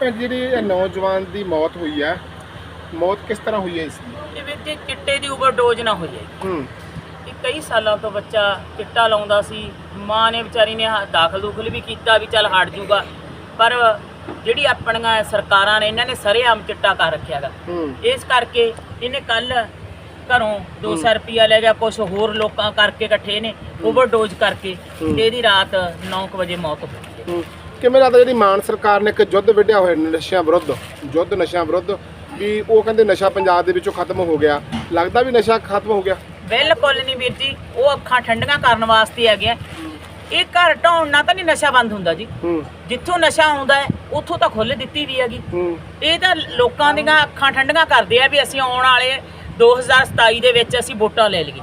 ਭੈਣ ਜਿਹੜੀ ਇਹ ਨੌਜਵਾਨ ਦੀ ਮੌਤ ਹੋਈ ਹੈ ਮੌਤ ਕਿਸ ਤਰ੍ਹਾਂ ਹੋਈ ਹੈ ਇਸ ਦੀ? ਇਹ ਵਿੱਚ ਜੀ ਚਿੱਟੇ ਦੀ ਓਵਰਡੋਜ਼ ਨਾ ਹੋ ਜਾਏ ਹੂੰ। ਇਹ ਕਈ ਸਾਲਾਂ ਤੋਂ ਬੱਚਾ ਚਿੱਟਾ ਲਾਉਂਦਾ ਸੀ। ਮਾਂ ਨੇ ਵਿਚਾਰੀ ਨੇ ਹ- ਦਾਖਲ ਦੂਖਲ ਵੀ ਕੀਤਾ ਵੀ ਚੱਲ ਹਟ ਜੂਗਾ। ਪਰ ਜਿਹੜੀ ਆਪਣੀਆਂ ਸਰਕਾਰਾਂ ਨੇ ਇਹਨਾਂ ਨੇ ਸਰੇਆਮ ਚਿੱਟਾ ਕਰ ਰੱਖਿਆਗਾ ਹੂੰ। ਇਸ ਕਰਕੇ ਇਹਨੇ ਕੱਲ ਘਰੋਂ 200 ਰੁਪਿਆ ਲੈ ਗਿਆ ਕੁਝ ਹੋਰ ਲੋਕਾਂ ਕਰਕੇ ਇਕੱਠੇ ਨੇ ਓਵਰਡੋਜ਼ ਕਰਕੇ। ਤੇ ਇਹਦੀ ਰਾਤ 9 ਵਜੇ ਮੌਤ ਹੋ ਗਈ ਹੈ। ਕਿਵੇਂ ਲੱਗਦਾ ਜਿਹੜੀ ਮਾਨ ਸਰਕਾਰ ਨੇ ਇੱਕ ਯੁੱਧ ਵਿੱਢਿਆ ਹੋਇਆ ਨਸ਼ਿਆਂ ਵਿਰੁੱਧ ਯੁੱਧ ਨਸ਼ਿਆਂ ਵਿਰੁੱਧ ਵੀ ਉਹ ਕਹਿੰਦੇ ਨਸ਼ਾ ਪੰਜਾਬ ਦੇ ਵਿੱਚੋਂ ਖਤਮ ਹੋ ਗਿਆ। ਲੱਗਦਾ ਵੀ ਨਸ਼ਾ ਖਤਮ ਹੋ ਗਿਆ? ਬਿਲਕੁਲ ਨਹੀਂ ਵੀਰ ਜੀ ਉਹ ਅੱਖਾਂ ਠੰਡੀਆਂ ਕਰਨ ਵਾਸਤੇ ਹੈਗੇ ਆ। ਇਹ ਘਰ ਢਾਉਣ ਨਾਲ ਤਾਂ ਨਹੀਂ ਨਸ਼ਾ ਬੰਦ ਹੁੰਦਾ ਜੀ। ਜਿੱਥੋਂ ਨਸ਼ਾ ਆਉਂਦਾ ਹੈ ਉੱਥੋਂ ਤਾਂ ਖੁੱਲ ਦਿੱਤੀ ਵੀ ਹੈਗੀ। ਇਹ ਤਾਂ ਲੋਕਾਂ ਦੀਆਂ ਅੱਖਾਂ ਠੰਡੀਆਂ ਕਰਦੇ ਆ ਵੀ ਅਸੀਂ ਆਉਣ ਵਾਲੇ 2027 ਦੇ ਵਿੱਚ ਅਸੀਂ ਵੋਟਾਂ ਲੈ ਲਈਏ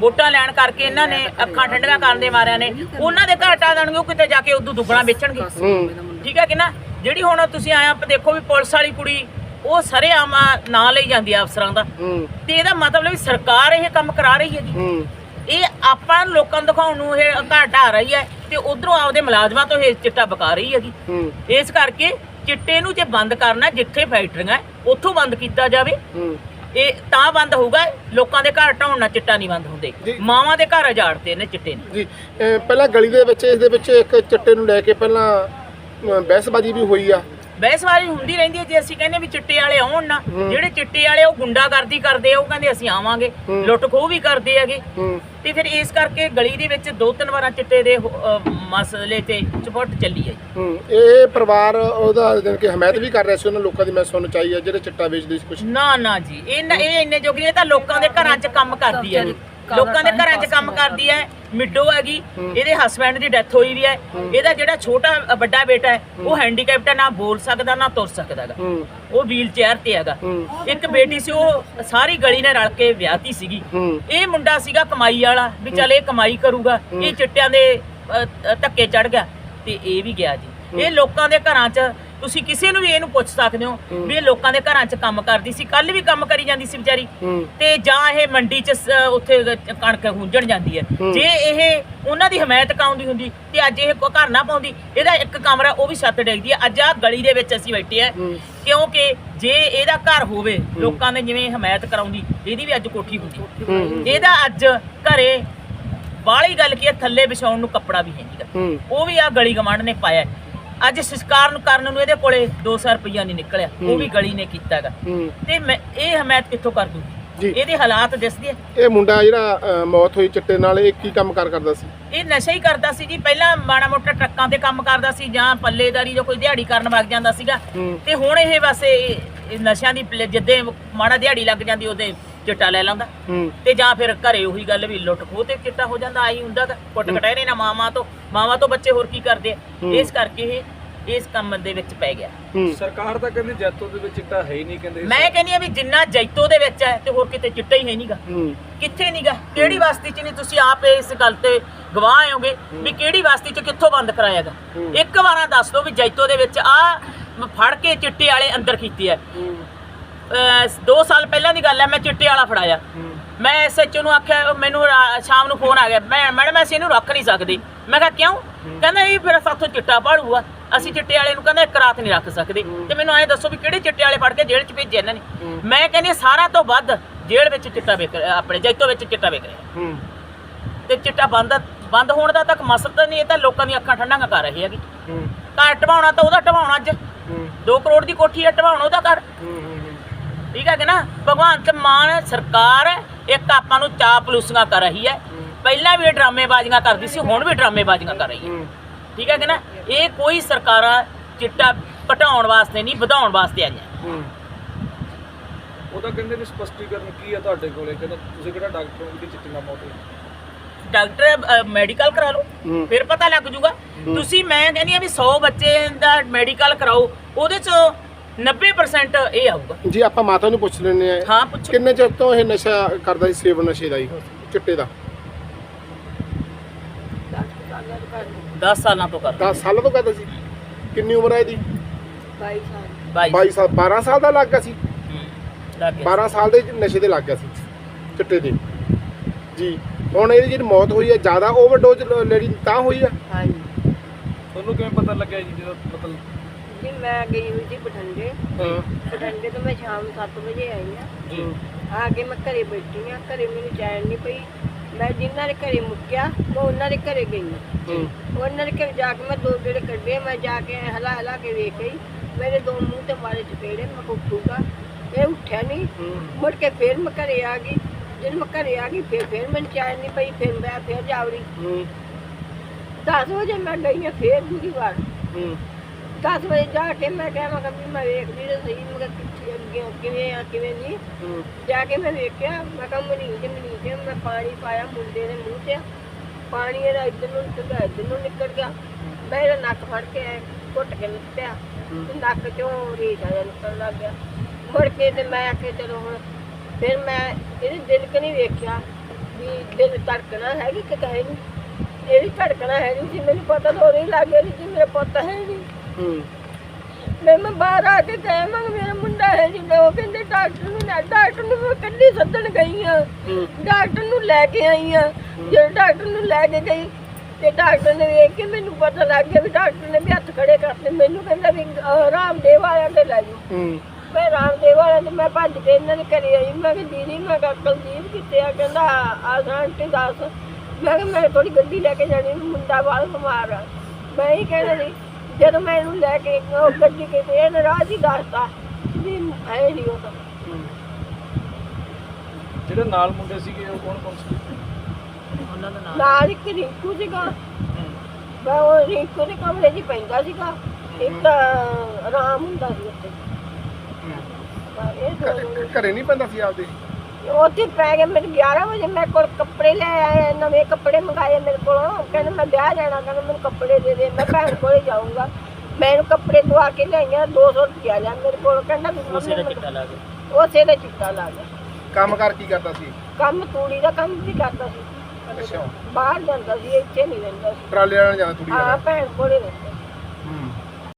ਵੋਟਾਂ ਲੈਣ ਕਰਕੇ ਇਹਨਾਂ ਨੇ ਅੱਖਾਂ ਠੰਡੀਆਂ ਕਰਨ ਦੇ ਮਾਰਿਆਂ ਨੇ। ਉਹਨਾਂ ਦੇ ਘਰ ਟਾ ਦੇਣਗੇ ਉਹ ਕਿਤੇ ਜਾ ਕੇ ਉਦੋਂ ਦੁੱਗਣਾ ਵੇਚਣਗੇ। ਠੀਕ ਹੈ ਕਿ ਨਾ? ਜਿਹੜੀ ਹੁਣ ਤੁਸੀਂ ਆਇਆ ਦੇਖੋ ਵੀ ਪੁਲਿਸ ਵਾਲੀ ਕੁੜੀ ਉਹ ਸਰੇਆਮ ਨਾਂ ਲਈ ਜਾਂਦੀ ਆ ਅਫਸਰਾਂ ਦਾ। ਤੇ ਇਹਦਾ ਮਤਲਬ ਵੀ ਸਰਕਾਰ ਇਹ ਕੰਮ ਕਰਾ ਰਹੀ ਹੈ ਜੀ ਹੂੰ। ਇਹ ਆਪਾਂ ਲੋਕਾਂ ਨੂੰ ਦਿਖਾਉਣ ਨੂੰ ਇਹ ਢਾ ਰਹੀ ਹੈ ਤੇ ਉਧਰੋਂ ਆਪਦੇ ਮੁਲਾਜ਼ਮਾਂ ਤੋਂ ਇਹ ਚਿੱਟਾ ਬਕਾ ਰਹੀ ਹੈਗੀ। ਇਸ ਕਰਕੇ ਚਿੱਟੇ ਨੂੰ ਜੇ ਬੰਦ ਕਰਨਾ ਜਿੱਥੇ ਫੈਕਟਰੀਆਂ ਉੱਥੋਂ ਬੰਦ ਕੀਤਾ ਜਾਵੇ। ਇਹ ਤਾਂ ਬੰਦ ਹੋਊਗਾ ਲੋਕਾਂ ਦੇ ਘਰ ਢਾਉਣ ਨਾਲ ਚਿੱਟਾ ਨਹੀਂ ਬੰਦ ਹੁੰਦੇ। ਮਾਵਾਂ ਦੇ ਘਰ ਉਜਾੜਦੇ ਨੇ ਚਿੱਟੇ ਨੇ। ਜੀ ਪਹਿਲਾਂ ਗਲੀ ਦੇ ਵਿੱਚ ਇਸ ਦੇ ਵਿੱਚ ਇੱਕ ਚਿੱਟੇ ਨੂੰ ਲੈ ਕੇ ਪਹਿਲਾਂ ਬਹਿਸਬਾਜ਼ੀ ਵੀ ਹੋਈ ਆ। ਬਹਿਸਵਾਰੀ ਹੁੰਦੀ ਰਹਿੰਦੀ ਹੈ ਜੇ ਅਸੀਂ ਕਹਿੰਦੇ ਵੀ ਚਿੱਟੇ ਵਾਲੇ ਆਉਣ ਨਾ ਹੂੰ। ਜਿਹੜੇ ਚਿੱਟੇ ਵਾਲੇ ਉਹ ਗੁੰਡਾਗਰਦੀ ਕਰਦੇ ਆ ਉਹ ਕਹਿੰਦੇ ਅਸੀਂ ਆਵਾਂਗੇ ਹੂੰ। ਲੁੱਟ ਖੋਹ ਵੀ ਕਰਦੇ ਹੈਗੇ ਹੂੰ ਤੇ ਫਿਰ ਇਸ ਕਰਕੇ ਗਲੀ ਦੇ ਵਿੱਚ ਦੋ ਤਿੰਨ ਵਾਰਾਂ ਚਿੱਟੇ ਦੇ ਹੋ- ਅਹ ਮਸਲੇ ਤੇ ਚਪਟ ਚੱਲੀ ਹੈ ਜੀ। ਹੂੰ ਇਹ ਪਰਿਵਾਰ ਉਹਦਾ ਜਾਣੀ ਕਿ ਹਮਾਇਤ ਵੀ ਕਰ ਰਿਹਾ ਸੀ ਉਹਨਾਂ ਲੋਕਾਂ ਦੀ ਮੈਂ ਸੁਣ ਚਾਹੀ ਆ ਜਿਹੜੇ ਚਿੱਟਾ ਵੇਚਦੇ ਸੀ ਕੁਝ ਨਾ ਨਾ ਜੀ ਇਹ ਨ- ਇਹ ਇੰਨੇ ਜੋਗੀ ਇਹ ਤਾਂ ਲੋਕਾਂ ਦੇ ਘਰਾਂ 'ਚ ਕੰਮ ਕਰਦੀ ਹੈ ਲੋਕਾਂ ਦੇ ਘਰਾਂ 'ਚ ਕੰਮ ਕਰਦੀ ਹੈ ਮਿੱਡੋ ਹੈਗੀ ਇਹਦੇ ਹਸਬੰਡ ਦੀ ਡੈਥ ਹੋਈ ਵੀ ਹੈ ਇਹਦਾ ਜਿਹੜਾ ਛੋਟਾ ਵੱਡਾ ਬੇਟਾ ਹੈ ਉਹ ਹੈਂਡੀਕੈਪਟ ਹੈ ਨਾ ਬੋਲ ਸਕਦਾ ਨਾ ਤੁਰ ਸਕਦਾ ਹੈਗਾ। ਉਹ ਵੀਲ ਚੇਅਰ ਤੇ ਹੈਗਾ। ਇੱਕ ਬੇਟੀ ਸੀ ਉਹ ਸਾਰੀ ਗਲੀ ਨੇ ਰਲ ਕੇ ਵਿਆਹਤੀ ਸੀਗੀ। ਇਹ ਮੁੰਡਾ ਸੀਗਾ ਕਮਾਈ ਵਾਲਾ ਵੀ ਚੱਲ ਇਹ ਕਮਾਈ ਕਰੂਗਾ ਇਹ ਚਿੱਟਿਆਂ ਦੇ ਧੱਕੇ ਚੜ ਗਿਆ। ਤੇ ਇਹ ਵੀ ਗਿਆ ਜੀ। ਇਹ ਲੋਕਾਂ ਦੇ ਘਰਾਂ 'ਚ ਤੁਸੀਂ ਕਿਸੇ ਨੂੰ ਵੀ ਇਹਨੂੰ ਪੁੱਛ ਸਕਦੇ ਹੋ ਵੀ ਇਹ ਲੋਕਾਂ ਦੇ ਘਰਾਂ 'ਚ ਕੰਮ ਕਰਦੀ ਸੀ ਕੱਲ ਵੀ ਕੰਮ ਕਰੀ ਜਾਂਦੀ ਸੀ ਵਿਚਾਰੀ। ਤੇ ਜਾਂ ਇਹ ਮੰਡੀ 'ਚ ਸ- ਉੱਥੇ ਕਣਕ ਹੁੰਜਣ ਜਾਂਦੀ ਹੈ। ਜੇ ਇਹ ਉਹਨਾਂ ਦੀ ਹਮਾਇਤ ਕਾਉਂਦੀ ਹੁੰਦੀ ਤੇ ਅੱਜ ਇਹ ਕੋ ਘਰ ਨਾ ਪਾਉਂਦੀ ਇਹਦਾ ਇੱਕ ਕਮਰਾ ਉਹ ਵੀ ਛੱਤ ਡੇਗਦੀ ਹੈ। ਅੱਜ ਆ ਗਲੀ ਦੇ ਵਿੱਚ ਅਸੀਂ ਬੈਠੇ ਆ। ਕਿਉਂਕਿ ਜੇ ਇਹਦਾ ਘਰ ਹੋਵੇ ਲੋਕਾਂ ਨੇ ਜਿਵੇਂ ਹਮਾਇਤ ਕਰਾਉਂਦੀ ਇਹਦੀ ਵੀ ਅੱਜ ਕੋਠੀ ਹੁੰਦੀ। ਇਹਦਾ ਅੱਜ ਘਰੇ ਬਾਹਲੀ ਗੱਲ ਕੀ ਹੈ ਥੱਲੇ ਵਿਛਾਉਣ ਨੂੰ ਕੱਪੜਾ ਵੀ ਹੈ ਨਹੀਂਗਾ ਉਹ ਵੀ ਆ ਗਲੀ ਗਵਾਂਢ ਨੇ ਪਾਇਆ ਹੈ। ਅੱਜ ਸੰਸਕਾਰ ਨੂੰ ਕਰਨ ਨੂੰ ਇਹਦੇ ਕੋਲੇ 200 ਰੁਪਈਆ ਨਹੀਂ ਨਿਕਲਿਆ। ਉਹ ਵੀ ਗਲੀ ਨੇ ਕੀਤਾ ਹੈਗਾ। ਹੂੰ। ਤੇ ਮੈਂ ਇਹ ਹਮਾਇਤ ਕਿੱਥੋਂ ਕਰ। ਦੂਗੀ? ਇਹਦੇ ਹਾਲਾਤ ਦਿਸਦੇ ਆ ਇਹ ਮੁੰਡਾ ਜਿਹੜਾ ਮੌਤ ਹੋਈ ਚਿੱਟੇ ਨਾਲ ਇਹ ਕੀ ਕੰਮ ਕਾਰ ਕਰਦਾ ਸੀ? ਇਹ ਨਸ਼ਾ ਹੀ ਕਰਦਾ ਸੀ ਜੀ। ਪਹਿਲਾਂ ਮਾੜਾ ਮੋਟਾ ਟਰੱਕਾਂ ਤੇ ਕੰਮ ਕਰਦਾ ਸੀ ਜਾਂ ਪੱਲੇਦਾਰੀ ਜੋ ਕੋਈ ਦਿਹਾੜੀ ਕਰਨ ਵਗ ਜਾਂਦਾ ਸੀਗਾ। ਹੂੰ। ਤੇ ਹੁਣ ਇਹ ਬਸ ਇਹ ਇਹ ਨਸ਼ਿਆਂ ਦੀ ਪਲੇ- ਜਿੱਦੇ ਮਾੜਾ ਦਿਹਾੜੀ ਲੱਗ ਜਾਂਦੀ ਉਹਦੇ ਚਿੱਟਾ ਲੈ ਲੈਂਦਾ। ਹੂੰ। ਤੇ ਜਾਂ ਫਿਰ ਘਰੇ ਉਹੀ ਗੱਲ ਵੀ ਲੁੱਟ ਖੋਹ ਤੇ ਚਿੱਟਾ ਹੋ ਜਾਂਦਾ ਆਈ ਹੁੰਦਾ ਗਾ ਕੁੱਟ ਕਟਾਇਰੇ ਨਾ ਮਾਵਾਂ ਤੋਂ। ਮਾਵਾਂ ਤੋਂ ਬੱਚੇ ਹੋਰ ਕੀ ਕਰਦੇ ਆ? ਹੂੰ। ਇਸ ਕਰਕੇ ਇਹ ਇਸ ਕੰਮ ਦੇ ਵਿੱਚ ਪੈ ਗਿਆ। ਹੂੰ। ਸਰਕਾਰ ਤਾਂ ਕਹਿੰਦੀ ਜੈਤੋ ਦੇ ਵਿੱਚ ਚਿੱਟਾ ਹੈ ਹੀ ਨਹੀਂ ਕਹਿੰਦੇ ਮੈਂ ਕਹਿੰਦੀ ਆ ਵੀ ਜਿੰਨਾ ਜੈਤੋ ਦੇ ਵਿੱਚ ਹੈ ਤੇ ਹੋਰ ਕਿਤੇ ਚਿੱਟਾ ਹੀ ਹੈ ਨਹੀਂਗਾ ਹੂੰ। ਕਿੱਥੇ ਨਹੀਂਗਾ ਕਿਹੜੀ ਬਸਤੀ ਚ ਨਹੀਂ ਤੁਸੀਂ ਆਪ ਇਸ ਗੱਲ ਤੇ ਗਵਾਹ ਹੋਗੇ ਵੀ ਕਿਹੜੀ ਬਸਤੀ ਚ ਕਿੱਥੋਂ ਬੰਦ ਕਰਾਇਆਗਾ? ਹੂੰ। ਇੱਕ ਵਾਰਾਂ ਦੱਸ ਦਿਓ ਵੀ ਜੈਤੋ ਦੇ ਵਿੱਚ ਆ ਫੜ ਕੇ ਚਿੱਟੇ ਵਾਲੇ ਅੰਦਰ ਕੀਤੀ ਹੈ। ਹੂੰ। 2 ਸਾਲ ਪਹਿਲਾਂ ਦੀ ਗੱਲ ਹੈ, ਮੈਂ ਚਿੱਟੇ ਵਾਲਾ ਫੜਾਇਆ। ਮੈਂ ਐਸਐਚਓ ਨੂੰ ਆਖਿਆ ਮੈਨੂੰ ਰਾ- ਸ਼ਾਮ ਨੂੰ ਫੋਨ ਆ ਗਿਆ। ਮੈਂ, ਮੈਡਮ, ਅਸੀਂ ਇਹਨੂੰ ਰੱਖ ਨਹੀਂ ਸਕਦੇ। ਮੈਂ ਕਿਹਾ, ਕਿਉਂ? ਕਹਿੰਦਾ, ਇਹ ਫਿਰ ਸਾਥੋਂ ਚਿੱਟਾ ਪਾੜੂਗਾ ਅਸੀਂ ਚਿੱਟੇ ਵਾਲੇ ਨੂੰ ਕਹਿੰਦਾ, ਇੱਕ ਰਾਤ ਨਹੀਂ ਰੱਖ ਸਕਦੇ। ਤੇ ਮੈਨੂੰ ਐਂ ਦੱਸੋ ਵੀ ਕਿਹੜੇ ਚਿੱਟੇ ਵਾਲੇ ਫੜ ਕੇ ਜੇਲ੍ਹ 'ਚ ਭੇਜੇ ਇਹਨਾਂ ਨੇ? ਮੈਂ ਕਹਿੰਦੀ ਹਾਂ, ਸਾਰਾ ਤੋਂ ਵੱਧ ਜੇਲ੍ਹ ਵਿੱਚ ਚਿੱਟਾ ਵੇਚ ਆਪਣੇ ਜੈਤੋ ਵਿੱਚ ਚਿੱਟਾ ਵੇਚ ਰਿਹਾ। ਹੂੰ ਤੇ ਚਿੱਟਾ ਬੰਦ ਬੰਦ ਹੋਣ ਦਾ ਤੱਕ ਮਸਲਾ ਤਾਂ ਨਹੀਂ, ਇਹ ਤਾਂ ਲੋਕਾਂ ਦੀਆਂ ਅੱਖਾਂ ਠੰਡਾਂ ਕਰ ਰਹੀ ਹੈਗੀ। ਹੂੰ ਘਰ ਟਵਾਉਣਾ ਤਾਂ ਉਹਦਾ ਟਵਾਉਣਾ ਅੱਜ। ਹੂੰ 2 ਕਰੋੜ ਦੀ ਕੋਠੀ ਹੈ, ਢਵਾਉਣਾ ਉਹਦਾ ਘਰ। ਹੂੰ ਠੀਕ ਹੈ ਕਿ ਨਾ? ਭਗਵੰਤ ਮਾਨ ਸਰਕਾਰ ਇੱਕ ਆਪਾਂ ਨੂੰ ਚਾਪਲੂਸੀਆਂ ਕਰ ਰਹੀ ਹੈ। ਪਹਿਲਾਂ ਵੀ ਇਹ ਡਰਾਮੇਬਾਜ਼ੀਆਂ ਕਰਦੀ ਸੀ ਹੁਣ ਵੀ ਡਰਾਮੇਬਾਜ਼ੀਆਂ ਕਰ ਰਹੀ ਹੈ। ਠੀਕ ਹੈ ਕਿ ਨਾ? ਇਹ ਕੋਈ ਸਰਕਾਰਾਂ ਚਿੱਟਾ ਘਟਾਉਣ ਵਾਸਤੇ ਨਹੀਂ ਵਧਾਉਣ ਵਾਸਤੇ ਆਈਆਂ। ਉਹਦਾ ਕਹਿੰਦੇ ਨੇ ਸਪਸ਼ਟੀਕਰਨ ਕੀ ਹੈ ਤੁਹਾਡੇ ਕੋਲੇ? ਕਹਿੰਦਾ ਤੁਸੀਂ ਕਿਹੜਾ ਡਾਕਟਰ ਹੋ? ਕਿ ਚਿੱਟੇ ਨਾਲ ਮੌਤ ਡਾਕਟਰ ਮੈਡੀਕਲ ਕਰਾ ਲਓ। ਫਿਰ ਪਤਾ ਲੱਗ ਜੂਗਾ। ਤੁਸੀਂ ਮੈਂ ਕਹਿੰਦੀ ਆ ਵੀ 100 ਬੱਚੇ ਦਾ ਮੈਡੀਕਲ ਕਰਾਓ ਉਹਦੇ ਚ 90% ਇਹ ਆਊਗਾ। ਜੀ ਆਪਾਂ ਮਾਤਾ ਨੂੰ ਪੁੱਛ ਲੈਂਦੇ ਆ ਹਾਂ ਪੁੱਛੋ। ਕਿੰਨੇ ਚਿਰ ਤੋਂ ਇਹ ਨਸ਼ਾ ਕਰਦਾ ਸੀ ਸੇਵਨ ਨਸ਼ੇ ਦਾ ਹੀ ਚਿੱਟੇ ਦਾ। 10 ਸਾਲਾਂ ਤੋਂ ਕਰ 10 ਸਾਲਾਂ ਤੋਂ ਕਰਦਾ ਸੀ ਕਿੰਨੀ ਉਮਰ ਹੈ ਇਹਦੀ? 22 22 ਸਾਲ 12 ਸਾਲ ਦਾ ਲੱਗ ਗਿਆ ਸੀ। ਹੂੰ, ਲੱਗ ਗਿਆ। 12 ਸਾਲ ਦੇ ਨਸ਼ੇ ਦੇ ਲੱਗ ਗਿਆ ਸੀ ਚਿੱਟੇ ਦੇ। ਜੀ ਹੁਣ ਇਹਦੀ ਜਿਹੜੀ ਮੌਤ ਹੋਈ ਹੈ ਜ਼ਿਆਦਾ ਓਵਰਡੋਜ਼ ਲੈਣੀ ਤਾਂ ਹੋਈ ਆ ਤੁਹਾਨੂੰ ਕਿਵੇਂ ਪਤਾ ਲੱਗਿਆ ਜੀ ਜਦੋਂ ਮਤਲਬ ਜੀ ਮੈਂ ਗਈ ਹੋਈ ਸੀ ਬਠਿੰਡੇ ਹਾਂ ਬਠਿੰਡੇ ਤੋਂ ਮੈਂ ਸ਼ਾਮ 7 ਵਜੇ ਆਈ ਆ ਜੀ ਆ ਕੇ ਮੈਂ ਘਰੇ ਬੈਠੀ ਆ ਘਰੇ ਮੈਨੂੰ ਚੈਨ ਨਹੀਂ ਪਈ ਮੈਂ ਜਿਨ੍ਹਾਂ ਦੇ ਘਰੇ ਮੁੱਕਿਆ ਮੈਂ ਉਹਨਾਂ ਦੇ ਘਰੇ ਗਈ ਹਾਂ ਹੂੰ ਉਹਨਾਂ ਦੇ ਘਰੇ ਜਾ ਕੇ ਮੈਂ ਦੋ ਗੇੜੇ ਕੱਢੇ ਮੈਂ ਜਾ ਕੇ ਹਲਾ ਹਲਾ ਕੇ ਵੇਖ ਗਈ ਮੇਰੇ ਦੋ ਮੂੰਹ ਤੇ ਮਾਰੇ ਚਪੇੜੇ ਮੈਂ ਕਿਹਾ ਉੱਠੂਗਾ ਇਹ ਉੱਠਿਆ ਨਹੀਂ ਹੂੰ ਮੁੜ ਕੇ ਫੇਰ ਮੈਂ ਘਰੇ ਆ ਗਈ ਜਦੋਂ ਮੈਂ ਘਰੇ ਆ ਗਈ ਫੇਰ ਫੇਰ ਮੈਨੂੰ ਚੈਨ ਨਹੀਂ ਪਈ ਫਿਰ ਮੈਂ ਫੇਰ ਜਾਵੜੀ ਹੂੰ 10 ਵਜੇ ਮੈਂ ਗਈ ਆ ਫੇਰ ਦੂਜੀ ਵਾਰ ਹੂੰ 10 ਵਜੇ ਜਾ ਕੇ ਮੈਂ ਕਿਹਾ ਮੈਂ ਕਿਹਾ ਵੀ ਮੈਂ ਵੇਖਦੀ ਤਾਂ ਸਹੀ ਮੈਂ ਕਿਹਾ ਕਿੱਥੇ ਅੱਗੇ ਕਿਵੇਂ ਆ ਕਿਵੇਂ ਨਹੀਂ। ਹੂੰ। ਜਾ ਕੇ ਮੈਂ ਵੇਖਿਆ ਮੈਂ ਕਿਹਾ ਮਰੀਜ਼ ਮਰੀਜ਼ ਮੈਂ ਪਾਣੀ ਪਾਇਆ ਮੁੰਡੇ ਦੇ ਮੂੰਹ 'ਚ ਪਾਣੀ ਇਹਦਾ ਇੱਧਰ ਨੂੰ ਨਿਕਲ ਇੱਧਰ ਨੂੰ ਨਿਕਲ ਗਿਆ। ਮੈਂ ਇਹਦਾ ਨੱਕ ਫੜ ਕੇ ਘੁੱਟ ਕੇ ਤੇ ਨੱਕ 'ਚੋਂ ਰੇਤ ਆ ਨਿਕਲਣ ਲੱਗ ਗਿਆ। ਮੁੜ ਕੇ ਤੇ ਮੈਂ ਆਖਿਆ ਚਲੋ ਹੁਣ ਫਿਰ ਮੈਂ ਇਹਦੇ ਦਿਲ ਕਿ ਨਹੀਂ ਵੇਖਿਆ ਵੀ ਦਿਲ ਧੜਕਣਾ ਹੈਗੀ ਕਿ ਕਹੇ ਨਹੀਂ। ਇਹਦੀ ਧੜਕਣਾ ਹੈ ਨਹੀਂ ਸੀ ਮੈਨੂੰ ਪਤਾ ਤਾਂ ਉਹਦੇ ਲੱਗ ਗਿਆ ਸੀ ਮੇਰਾ ਪੁੱਤ ਹੈ ਨਹੀਂ। ਹੂੰ। ਮੈਂ ਮੈਂ ਬਾਹਰ ਆ ਕੇ ਕਹਿ ਮੈਂ ਕਿਹਾ ਮੇਰਾ ਮੁੰਡਾ ਹੈ ਜੀ ਉਹ ਕਹਿੰਦੇ ਡਾਕਟਰ ਨੂੰ ਲੈ ਡਾਕਟਰ ਨੂੰ ਮੈਂ ਕੱਲੀ ਸੱਦਣ ਗਈ ਆ। ਡਾਕਟਰ ਨੂੰ ਲੈ ਕੇ ਆਈ ਆ। ਜਦੋਂ ਡਾਕਟਰ ਨੂੰ ਲੈ ਕੇ ਗਈ ਤੇ ਡਾਕਟਰ ਨੇ ਵੇਖ ਕੇ ਮੈਨੂੰ ਪਤਾ ਲੱਗ ਗਿਆ ਵੀ ਡਾਕਟਰ ਨੇ ਵੀ ਹੱਥ ਖੜੇ ਕਰਤੇ ਮੈਨੂੰ ਕਹਿੰਦਾ ਵੀ ਰਾਮਦੇਵ ਵਾਲਿਆਂ ਤੇ ਲੈ ਜਾਓ। ਮੈਂ ਰਾਮਦੇਵ ਵਾਲਿਆਂ ਤੇ ਮੈਂ ਭੱਜ ਕੇ ਇਹਨਾਂ ਦੇ ਘਰੇ ਆਈ। ਮੈਂ ਕਿਹਾ ਦੀਦੀ ਮੈਂ ਕਿਹਾ ਕੁਲਦੀਪ ਕਿੱਥੇ ਆ? ਕਹਿੰਦਾ ਆ ਆਂਟੀ ਦੱਸ। ਮੈਂ ਕਿਹਾ ਮੈਂ ਥੋੜੀ ਗੱਡੀ ਲੈ ਕੇ ਜਾਣੀ ਮੁੰਡਾ ਬਾਲ ਬਿਮਾਰ ਆ। ਮੈਂ ਹੀ ਕਹਿਣਾ ਨਹੀਂ ਜਦੋਂ ਮੈਂ ਇਹਨੂੰ ਲੈ ਕੇ ਉਹ ਗੱਡੀ ਕਿਤੇ ਇਹਨੇ ਰਾਹ ਹੀ ਦੱਸਤਾ। ਵੀ ਹੈ ਨਹੀਂ ਉਹ ਤਾਂ। ਜਿਹੜੇ ਨਾਲ ਮੁੰਡੇ ਸੀਗੇ ਉਹ ਕੌਣ ਕੌਣ ਸੀ? ਉਹਨਾਂ ਦਾ ਨਾਮ ਨਾਲ ਇੱਕ ਰਿੰਕੂ ਸੀਗਾ। ਮੈਂ ਉਹ ਰਿੰਕੂ ਦੇ ਕਮਰੇ 'ਚ ਪੈਂਦਾ ਸੀਗਾ। ਇੱਕ ਆਰਾਮ ਹੁੰਦਾ ਸੀ ਉੱਥੇ। ਪਰ ਇਹ ਦੋ ਘਰੇ ਨਹੀਂ ਪੈਂਦਾ ਸੀ ਆਪਦੇ? ਉੱਥੇ ਪੈ ਗਏ ਮੇਰੇ 11 ਵਜੇ ਮੇਰੇ ਕੋਲ ਕੱਪੜੇ ਲੈ ਆਏ ਨਵੇਂ ਕੱਪੜੇ ਮੰਗਾਏ ਮੇਰੇ ਕੋਲੋਂ। ਕਹਿੰਦੇ ਮੈਂ ਵਿਆਹ ਜਾਣਾ ਕਹਿੰਦਾ ਮੈਨੂੰ ਕੱਪੜੇ ਦੇ ਦੇ ਮੈਂ ਭੈਣ ਕੋਲੇ ਜਾਊਂਗਾ। ਮੈਂ ਇਹਨੂੰ ਕੱਪੜੇ ਦਵਾ ਕੇ ਲਿਆਈਆਂ 200 ਰੁਪਇਆ ਲਿਆ ਮੇਰੇ ਕੋਲ। ਕਹਿੰਦਾ ਵੀ ਉਸੇ ਦਾ ਮੰਮੀ ਚਿੱਟਾ ਲਾ ਕੇ। ਉਸੇ ਦਾ ਚਿੱਟਾ ਲਾ ਗਿਆ ਕੰਮ ਕਰ ਕੀ ਕਰਦਾ ਸੀ? ਕੰਮ ਤੂੜੀ ਦਾ ਕੰਮ ਵੀ ਕਰਦਾ ਸੀ। ਅੱਛਾ। ਬਾਹਰ ਜਾਂਦਾ ਸੀ ਇੱਥੇ ਨਹੀਂ ਰਹਿੰਦਾ ਸੀ। ਟਰਾਲੇ ਵਾਲਾ ਜਾਣਾ ਥੋੜੀ ਹਾਂ ਭੈਣ ਕੋਲੇ ਰਹਿੰਦਾ